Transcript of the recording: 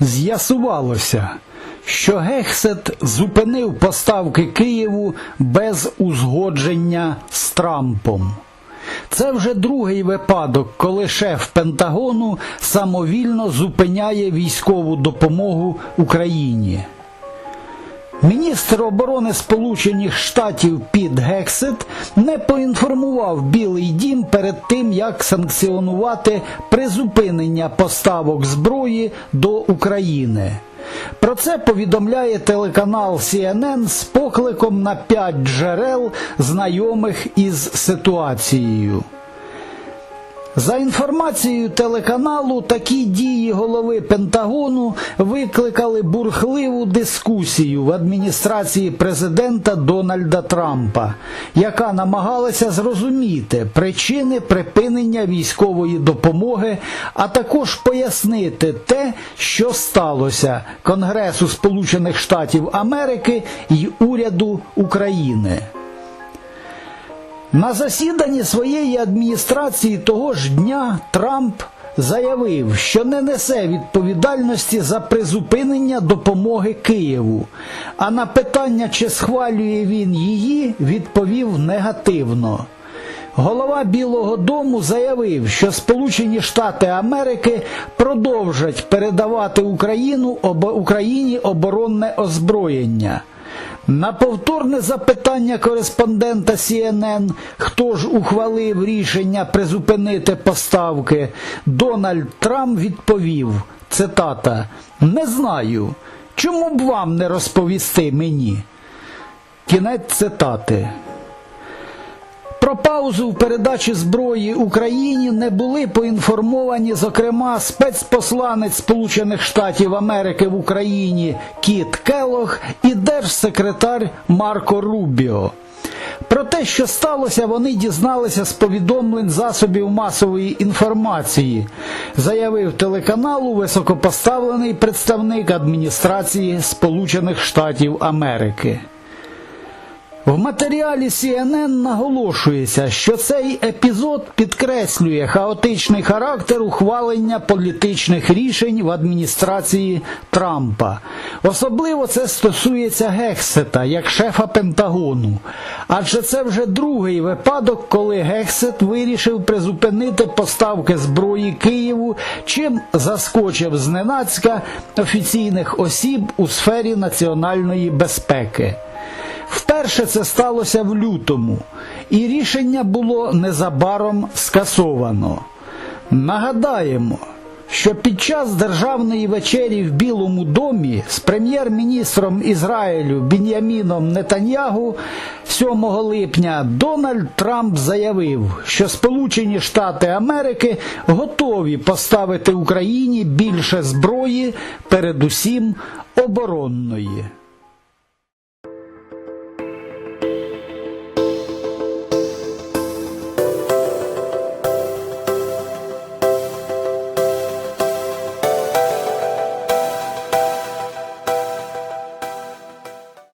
З'ясувалося, що Гексет зупинив поставки Києву без узгодження з Трампом. Це вже другий випадок, коли шеф Пентагону самовільно зупиняє військову допомогу Україні. Міністр оборони Сполучених Штатів Піт Гексет не поінформував Білий Дім перед тим, як санкціонувати призупинення поставок зброї до України. Про це повідомляє телеканал CNN з покликом на п'ять джерел, знайомих із ситуацією. За інформацією телеканалу, такі дії голови Пентагону викликали бурхливу дискусію в адміністрації президента Дональда Трампа, яка намагалася зрозуміти причини припинення військової допомоги, а також пояснити те, що сталося Конгресу Сполучених Штатів Америки і уряду України. На засіданні своєї адміністрації того ж дня Трамп заявив, що не несе відповідальності за призупинення допомоги Києву, а на питання, чи схвалює він її, відповів негативно. Голова Білого Дому заявив, що Сполучені Штати Америки продовжать передавати Україну, Україні оборонне озброєння. На повторне запитання кореспондента CNN, хто ж ухвалив рішення призупинити поставки, Дональд Трамп відповів, цитата, «Не знаю, чому б вам не розповісти мені?» Кінець цитати. Про паузу в передачі зброї Україні не були поінформовані, зокрема, спецпосланець Сполучених Штатів Америки в Україні Кіт Келлог і держсекретар Марко Рубіо. Про те, що сталося, вони дізналися з повідомлень засобів масової інформації, заявив телеканалу високопоставлений представник адміністрації Сполучених Штатів Америки. В матеріалі CNN наголошується, що цей епізод підкреслює хаотичний характер ухвалення політичних рішень в адміністрації Трампа. Особливо це стосується Гексета як шефа Пентагону. Адже це вже другий випадок, коли Гексет вирішив призупинити поставки зброї Києву, чим заскочив зненацька офіційних осіб у сфері національної безпеки. Вперше це сталося в лютому, і рішення було незабаром скасовано. Нагадаємо, що під час державної вечері в Білому домі з прем'єр-міністром Ізраїлю Бін'яміном Нетаньягу 7 липня Дональд Трамп заявив, що Сполучені Штати Америки готові поставити Україні більше зброї, передусім оборонної.